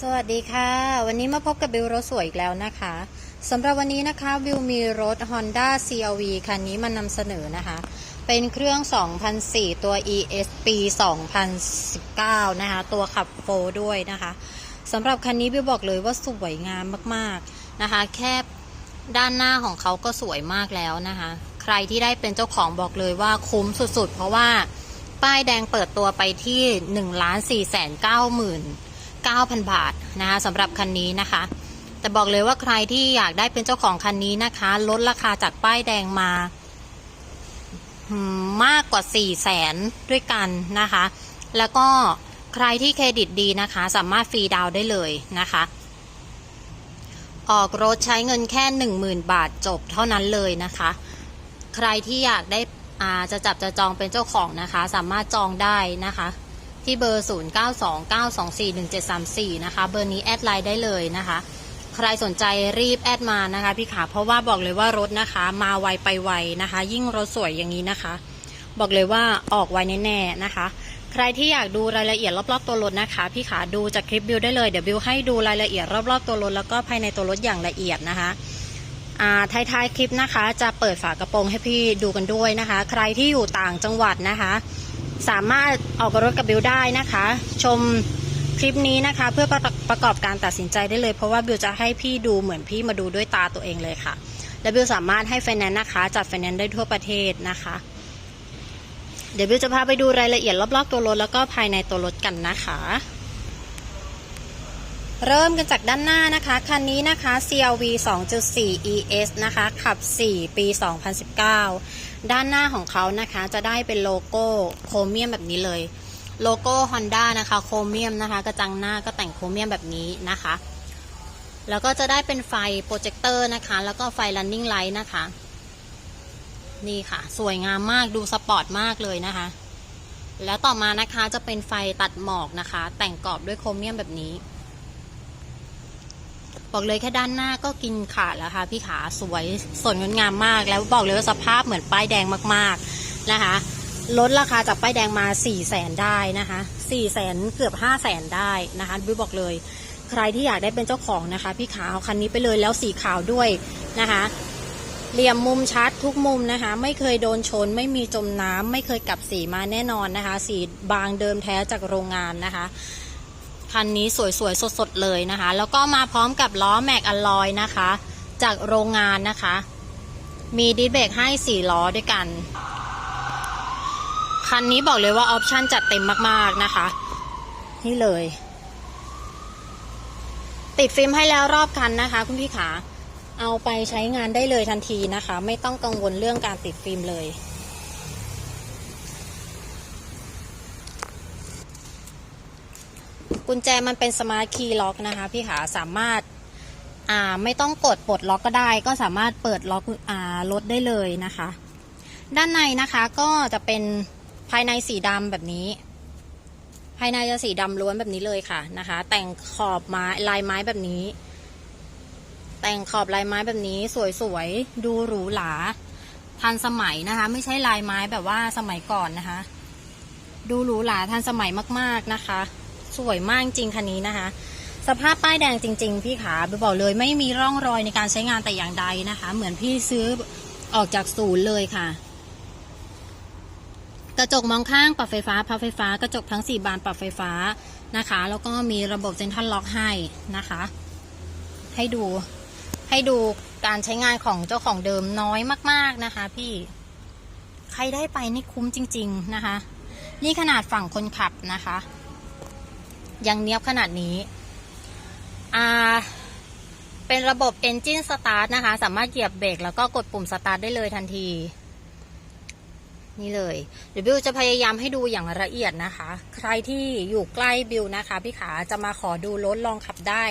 สวัสดีค่ะ วันนี้มาพบกับบิวรถสวยอีกแล้วนะคะสำหรับวันนี้นะคะบิวมีรถ Honda CRV คันนี้มานำเสนอนะคะ เป็นเครื่อง 2004 ตัว ES ปี 2019 นะคะ ตัวขับโฟด้วยนะคะสำหรับคันนี้บิวบอกเลยว่าสวยงามมากๆนะคะ แค่ด้านหน้าของเขาก็สวยมากแล้วนะคะ ใครที่ได้เป็นเจ้าของบอกเลยว่าคุ้มสุดๆ เพราะว่าป้ายแดงเปิดตัวไปที่1ล้าน4แสน9หมื่น 9,000 บาทนะคะสำหรับคันนี้นะคะ แต่บอกเลยว่าใครที่อยากได้เป็นเจ้าของคันนี้นะคะ ลดราคาจากป้ายแดงมามากกว่า 4 0 0แสนด้วยกันนะคะ แล้วก็ใครที่เครดิตดีนะคะ สามารถฟรีดาวได้เลยนะคะ ออกรถใช้เงินแค่ 10,000 บาทจบเท่านั้นเลยนะคะ ใครที่อยากได้อาจะจับจะจองเป็นเจ้าของนะคะ สามารถจองได้นะคะ ที่เบอร์ 0929241734 นะคะ เบอร์นี้แอดไลน์ได้เลยนะคะ ใครสนใจรีบแอดมานะคะพี่ขาเพราะว่าบอกเลยว่ารถนะคะ มาไวไปไวนะคะ ยิ่งรถสวยอย่างนี้นะคะ บอกเลยว่าออกไวแน่ๆนะคะ ใครที่อยากดูรายละเอียดรอบๆตัวรถนะคะ พี่ขาดูจากคลิปบิวได้เลยเดี๋ยวบิวให้ดูรายละเอียดรอบๆตัวรถแล้วก็ภายในตัวรถอย่างละเอียดนะคะท้ายๆคลิปนะคะ จะเปิดฝากระโปรงให้พี่ดูกันด้วยนะคะ ใครที่อยู่ต่างจังหวัดนะคะ สามารถออกรถกับบิวได้นะคะ ชมคลิปนี้นะคะ เพื่อประประกอบการตัดสินใจได้เลย เพราะว่าบิวจะให้พี่ดูเหมือนพี่มาดูด้วยตาตัวเองเลยค่ะ และบิวสามารถให้ไฟแนนซ์นะคะ จัดไฟแนนซ์ได้ทั่วประเทศนะคะ เดี๋ยวบิวจะพาไปดูรายละเอียดรอบๆตัวรถแล้วก็ภายในตัวรถกันนะคะ เริ่มกันจากด้านหน้านะคะคันนี้นะคะ CRV 2.4 ES นะคะขับ 4 ปี 2019 ด้านหน้าของเขานะคะจะได้เป็นโลโก้โครเมียมแบบนี้เลย โลโก้ Honda นะคะโครเมียมนะคะ กระจังหน้าก็แต่งโครเมียมแบบนี้นะคะ แล้วก็จะได้เป็นไฟโปรเจคเตอร์นะคะ แล้วก็ไฟ running light นะคะ นี่ค่ะ สวยงามมากดูสปอร์ตมากเลยนะคะ แล้วต่อมานะคะจะเป็นไฟตัดหมอกนะคะ แต่งกรอบด้วยโครเมียมแบบนี้ บอกเลยแค่ด้านหน้าก็กินขาดแล้วค่ะพี่ขาสวยสดงดงามมาก แล้วบอกเลยว่าสภาพเหมือนป้ายแดงมากๆนะคะลดราคาจากป้ายแดงมา4ี่แสนได้นะคะ4ี่แสนเกือบ5้าแสนได้นะคะบิวบอกเลย ใครที่อยากได้เป็นเจ้าของนะคะ พี่ขาเอาคันนี้ไปเลยแล้วสีขาวด้วยนะคะเหลี่ยมมุมชัดทุกมุมนะคะ ไม่เคยโดนชน ไม่มีจมน้ำไม่เคยกลับสีมาแน่นอนนะคะ สีบางเดิมแท้จากโรงงานนะคะ คันนี้สวยๆ สดๆ เลยนะคะ แล้วก็มาพร้อมกับล้อแม็กอลลอยนะคะ จากโรงงานนะคะ มีดิสเบรกให้ 4 ล้อด้วยกัน คันนี้บอกเลยว่าออปชั่นจัดเต็มมากๆนะคะ นี่เลย ติดฟิล์มให้แล้วรอบคันนะคะ คุณพี่ขา เอาไปใช้งานได้เลยทันทีนะคะ ไม่ต้องกังวลเรื่องการติดฟิล์มเลย กุญแจมันเป็นสมาร์ทคีย์ล็อกนะคะพี่ขาสามารถอ่าไม่ต้องกดปลดล็อกก็ได้ ก็สามารถเปิดล็อกอ่ารถได้เลยนะคะ ด้านในนะคะก็จะเป็นภายในสีดำแบบนี้ ภายในจะสีดำล้วนแบบนี้เลยค่ะนะคะ แต่งขอบไม้ลายไม้แบบนี้ แต่งขอบลายไม้แบบนี้สวยๆดูหรูหราทันสมัยนะคะ ไม่ใช่ลายไม้แบบว่าสมัยก่อนนะคะ ดูหรูหราทันสมัยมาก ๆนะคะ สวยมากจริงคันนี้นะคะ สภาพป้ายแดงจริง ๆ พี่ขาไปบอกเลยไม่มีร่องรอยในการใช้งานแต่อย่างใดนะคะ เหมือนพี่ซื้อออกจากศูนย์เลยค่ะ กระจกมองข้างปรับไฟฟ้าพับไฟฟ้ากระจกทั้ง 4 บานปรับไฟฟ้านะคะ แล้วก็มีระบบเซ็นทรัลล็อกให้นะคะ ให้ดูให้ดูการใช้งานของเจ้าของเดิมน้อยมาก ๆนะคะ พี่ใครได้ไปนี่คุ้มจริง ๆนะคะ นี่ขนาดฝั่งคนขับนะคะ ยังเนี้ยบขนาดนี้ อ่า เป็นระบบ Engine Start นะคะ สามารถเหยียบเบรกแล้วก็กดปุ่ม Start ได้เลยทันที นี่เลยเดี๋ยวบิวจะพยายามให้ดูอย่างละเอียดนะคะ ใครที่อยู่ใกล้บิวนะคะ พี่ขาจะมาขอดูรถลองขับได้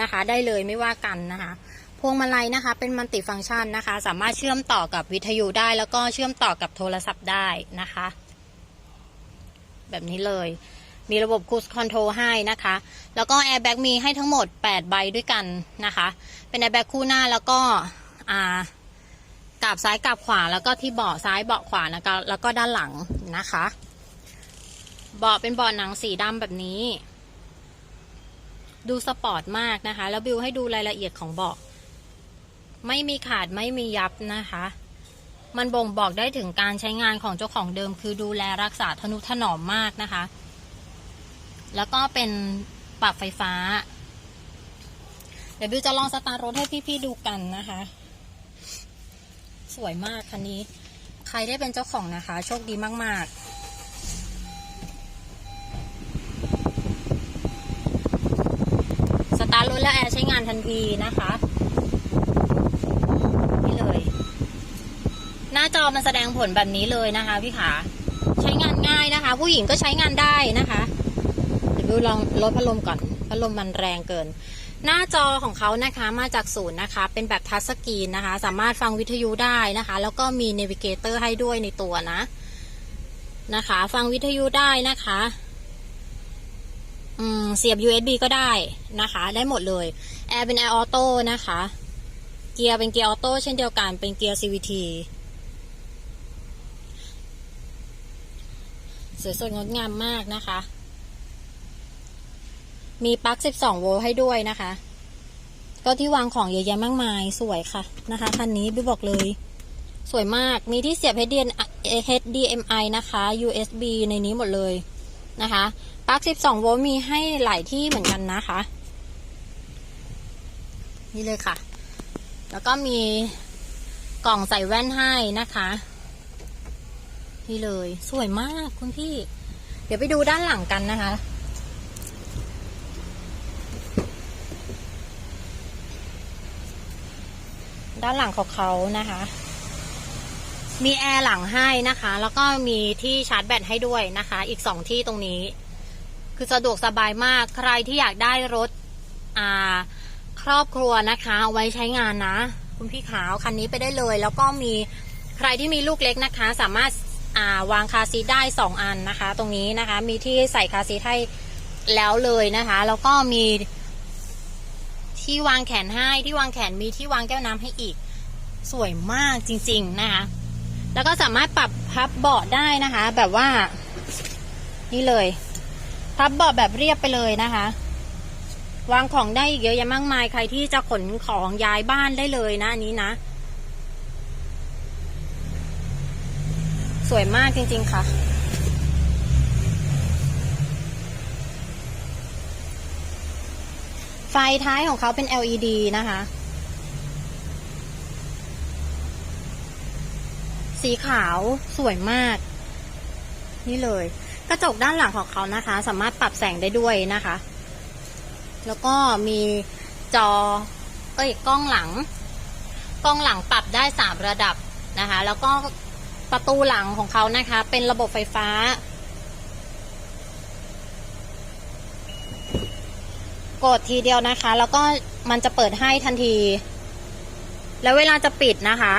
นะคะ ได้เลยไม่ว่ากันนะคะพวงมาลัยนะคะ เป็นมัลติฟังก์ชันนะคะ สามารถเชื่อมต่อกับวิทยุได้ แล้วก็เชื่อมต่อกับโทรศัพท์ได้นะคะ แบบนี้เลย มีระบบคูสคอนโทรลให้นะคะ แล้วก็แอร์แบ็กมีให้ทั้งหมด 8 ใบด้วยกันนะคะ เป็นแอร์แบ็กคู่หน้าแล้วก็อ่ากลับซ้ายกลับขวาแล้วก็ที่เบาะซ้ายเบาะขวานะคะแล้วก็ด้านหลังนะคะ เบาะเป็นเบาะหนังสีดำแบบนี้ ดูสปอร์ตมากนะคะ แล้วบิวให้ดูรายละเอียดของเบาะไม่มีขาดไม่มียับนะคะ มันบ่งบอกได้ถึงการใช้งานของเจ้าของเดิม คือดูแลรักษาทนุถนอมมากนะคะ แล้วก็เป็นปรับไฟฟ้า เดี๋ยวบิวจะลองสตาร์ทรถให้พี่ๆดูกันนะคะ สวยมากคันนี้ ใครได้เป็นเจ้าของนะคะ โชคดีมากๆสตาร์ทรถแล้วแอร์ใช้งานทันทีนะคะ นี่เลย หน้าจอมันแสดงผลแบบนี้เลยนะคะ พี่ขา ใช้งานง่ายนะคะ ผู้หญิงก็ใช้งานได้นะคะ ดี๋ยวบิวลองลดพัดลมก่อน พัดลมมันแรงเกิน หน้าจอของเขานะคะมาจากศูนย์นะคะ เป็นแบบทัชสกรีนนะคะ สามารถฟังวิทยุได้นะคะ แล้วก็มีเนวิเกเตอร์ให้ด้วยในตัวนะนะคะ ฟังวิทยุได้นะคะอืมเสียบ USB ก็ได้นะคะ ได้หมดเลยแอร์เป็นแอร์ออโต้นะคะ เกียร์เป็นเกียร์ออโต้เช่นเดียวกันเป็นเกียร์ CVT สวยสดงดงามมากนะคะ มีปลั๊ก 12 โวลต์ให้ด้วยนะคะ ก็ที่วางของเยอะแยะมากมายสวยค่ะนะคะคันนี้บิวบอกเลย สวยมากมีที่เสียบ HDMI นะคะ USB ในนี้หมดเลยนะคะปลั๊ก 12 โวลต์มีให้หลายที่เหมือนกันนะคะ นี่เลยค่ะ แล้วก็มีกล่องใส่แว่นให้นะคะนี่เลย สวยมากคุณพี่ เดี๋ยวไปดูด้านหลังกันนะคะ ด้านหลังของเขานะคะ มีแอร์หลังให้นะคะ แล้วก็มีที่ชาร์จแบตให้ด้วยนะคะ อีกสองที่ตรงนี้ คือสะดวกสบายมากใครที่อยากได้รถอ่าครอบครัวนะคะเอาไว้ใช้งานนะ คุณพี่ขาวคันนี้ไปได้เลย แล้วก็มีใครที่มีลูกเล็กนะคะ สามารถอ่าวางคาซีได้สองอันนะคะ ตรงนี้นะคะ มีที่ใส่คาซีให้แล้วเลยนะคะ แล้วก็มี ที่วางแขนให้ที่วางแขนมีที่วางแก้วน้ำให้อีก สวยมากจริง ๆ นะคะ แล้วก็สามารถปรับพับเบาะได้นะคะ แบบว่า นี่เลย พับเบาะแบบเรียบไปเลยนะคะ วางของได้อีกเยอะแยะมากมายใครที่จะขนของย้ายบ้านได้เลยนะอันนี้นะ สวยมากจริง ๆ ค่ะ ไฟ ท้ายของเขาเป็น LED นะคะ สีขาวสวยมาก นี่เลย กระจกด้านหลังของเขานะคะ สามารถปรับแสงได้ด้วยนะคะ แล้วก็มีจอ เอ้ยกล้องหลัง กล้องหลังปรับได้สามระดับนะคะ แล้วก็ประตูหลังของเขานะคะ เป็นระบบไฟฟ้า กดทีเดียวนะคะ แล้วก็มันจะเปิดให้ทันที แล้วเวลาจะปิดนะคะ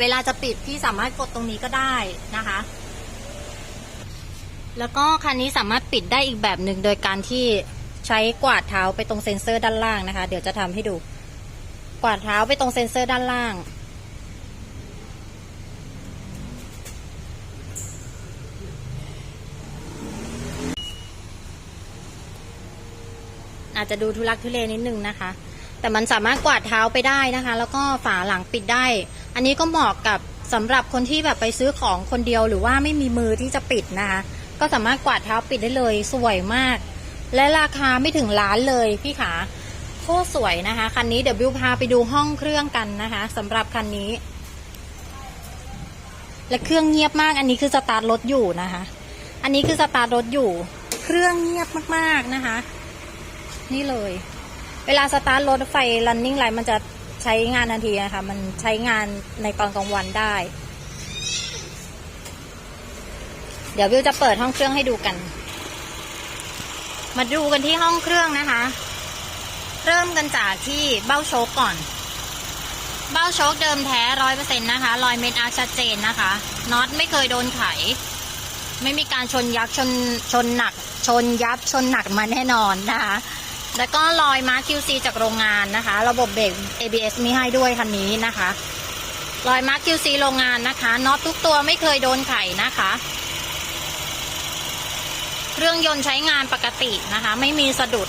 เวลาจะปิดพี่สามารถกดตรงนี้ก็ได้นะคะ แล้วก็คันนี้สามารถปิดได้อีกแบบหนึ่งโดยการที่ใช้กวาดเท้าไปตรงเซ็นเซอร์ด้านล่างนะคะ เดี๋ยวจะทำให้ดู กวาดเท้าไปตรงเซ็นเซอร์ด้านล่าง อาจจะดูทุลักทุเลนิดนึงนะคะ แต่มันสามารถกวาดเท้าไปได้นะคะ แล้วก็ฝาหลังปิดได้ อันนี้ก็เหมาะกับสำหรับคนที่แบบไปซื้อของคนเดียวหรือว่าไม่มีมือที่จะปิดนะคะ ก็สามารถกวาดเท้าปิดได้เลยสวยมาก และราคาไม่ถึงล้านเลยพี่ขาโคตรสวยนะคะคันนี้เดี๋ยวบิวพาไปดูห้องเครื่องกันนะคะสำหรับคันนี้ และเครื่องเงียบมากอันนี้คือสตาร์ทรถอยู่นะคะ อันนี้คือสตาร์ทรถอยู่ เครื่องเงียบมากๆนะคะ นี่เลย เวลาสตาร์ทรถไฟ running light มันจะใช้งานทันทีนะคะ มันใช้งานในตอนกลางวันได้ เดี๋ยววิวจะเปิดห้องเครื่องให้ดูกัน มาดูกันที่ห้องเครื่องนะคะ เริ่มกันจากที่เบ้าโชคก่อน เบ้าโชคเดิมแท้ร้อยเปอร์เซ็นต์นะคะ รอยเม็ดอาร์ชัดเจนนะคะน็อตไม่เคยโดนไข ไม่มีการชนยักษ์ชนชนหนัก ชนยับชนหนักมาแน่นอนนะคะ แล้วก็ลอยมาร์ค QC จากโรงงานนะคะ ระบบเบรก ABS มีให้ด้วยคันนี้นะคะลอยมาร์ค QC โรงงานนะคะน็อตทุกตัวไม่เคยโดนไข่นะคะ เครื่องยนต์ใช้งานปกตินะคะ ไม่มีสะดุด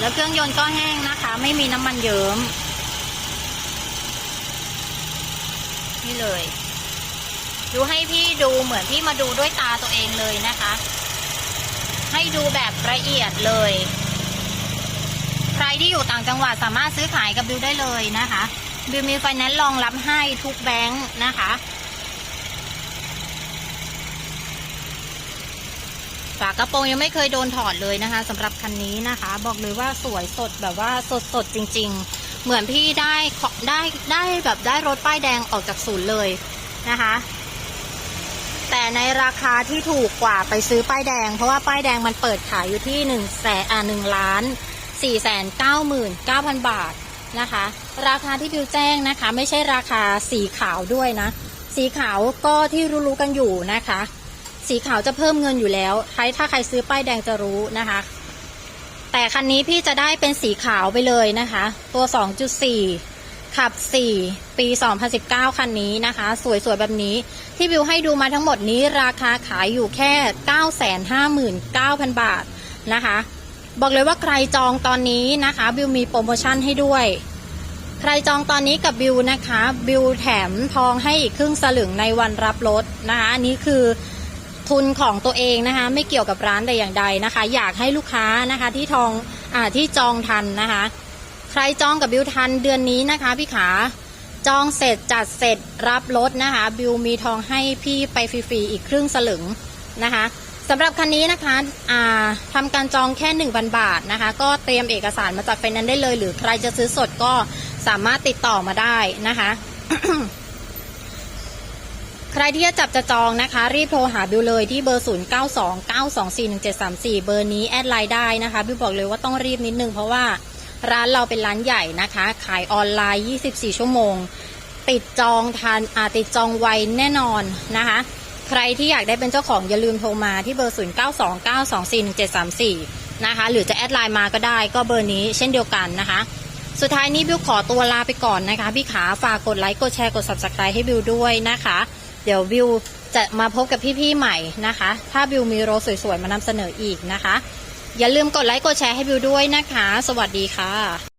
แล้วเครื่องยนต์ก็แห้งนะคะ ไม่มีน้ำมันเยิม้มนี่เลย ดูให้พี่ดูเหมือนพี่มาดูด้วยตาตัวเองเลยนะคะ ให้ดูแบบละเอียดเลย ใครที่อยู่ต่างจังหวัดสามารถซื้อขายกับบิวได้เลยนะคะบิวมีไฟแนนซ์รองรับให้ทุกแบงค์นะคะฝากระโปรงยังไม่เคยโดนถอดเลยนะคะสำหรับคันนี้นะคะ บอกเลยว่าสวยสดแบบว่าสดสดจริง ๆ เหมือนพี่ได้ได้ได้แบบได้รถป้ายแดงออกจากศูนย์เลยนะคะ ในราคาที่ถูกกว่าไปซื้อป้ายแดง เพราะว่าป้ายแดงมันเปิดขายอยู่ที่หนึ่งแสนอ่าหนึ่งล้านสี่แสนเก้าหมื่นเก้าพันบาทนะคะ ราคาที่บิวแจ้งนะคะ ไม่ใช่ราคาสีขาวด้วยนะ สีขาวก็ที่รู้ๆกันอยู่นะคะ สีขาวจะเพิ่มเงินอยู่แล้วใครถ้าใครซื้อป้ายแดงจะรู้นะคะ แต่คันนี้พี่จะได้เป็นสีขาวไปเลยนะคะ ตัว 2.4 ขับ 4 ปี 2019 คันนี้นะคะ สวยๆ แบบนี้ ที่บิวให้ดูมาทั้งหมดนี้ราคาขายอยู่แค่ 959,000 บาทนะคะ บอกเลยว่าใครจองตอนนี้นะคะ บิวมีโปรโมชั่นให้ด้วย ใครจองตอนนี้กับบิวนะคะ บิวแถมทองให้อีกครึ่งสลึงในวันรับรถนะคะ อันนี้คือทุนของตัวเองนะคะ ไม่เกี่ยวกับร้านแต่อย่างใดนะคะ อยากให้ลูกค้านะคะที่ทองอที่จองทันนะคะ ใครจองกับบิวทันเดือนนี้นะคะพี่ขาจองเสร็จจัดเสร็จรับรถนะคะ บิวมีทองให้พี่ไปฟรีๆอีกครึ่งสลึงนะคะสำหรับคันนี้นะคะาทำการจองแค่ 1,000 บาทนะคะ ก็เตรียมเอกสารมาจากไฟนนซ์ได้เลย หรือใครจะซื้อสดก็สามารถติดต่อมาได้นะคะ ใครที่จะจับจะจองนะคะ รีบโทรหาบิวเลยที่เบอร์ 0 9 2 9 2 4 1 7 3 4 เบอร์นี้แอดไลน์ได้นะคะ บิวบอกเลยว่าต้องรีบนิดนึงเพราะว่า ร้านเราเป็นร้านใหญ่นะคะ ขายออนไลน์ 24 ชั่วโมง ติดจองทันอาติดจองไวแน่นอนนะคะ ใครที่อยากได้เป็นเจ้าของอย่าลืมโทรมาที่เบอร์ 0 9 2 9 2 4 1 7 3 4 นะคะ หรือจะแอดไลน์มาก็ได้ก็เบอร์นี้เช่นเดียวกันนะคะ สุดท้ายนี้บิวขอตัวลาไปก่อนนะคะ พี่ขาฝากกดไลค์กดแชร์กด subscribe ให้บิวด้วยนะคะ เดี๋ยวบิวจะมาพบกับพี่ๆใหม่นะคะ ถ้าบิวมีรถสวยๆมานำเสนออีกนะคะ อย่าลืมกดไลค์กดแชร์ให้บิวด้วยนะคะ สวัสดีค่ะ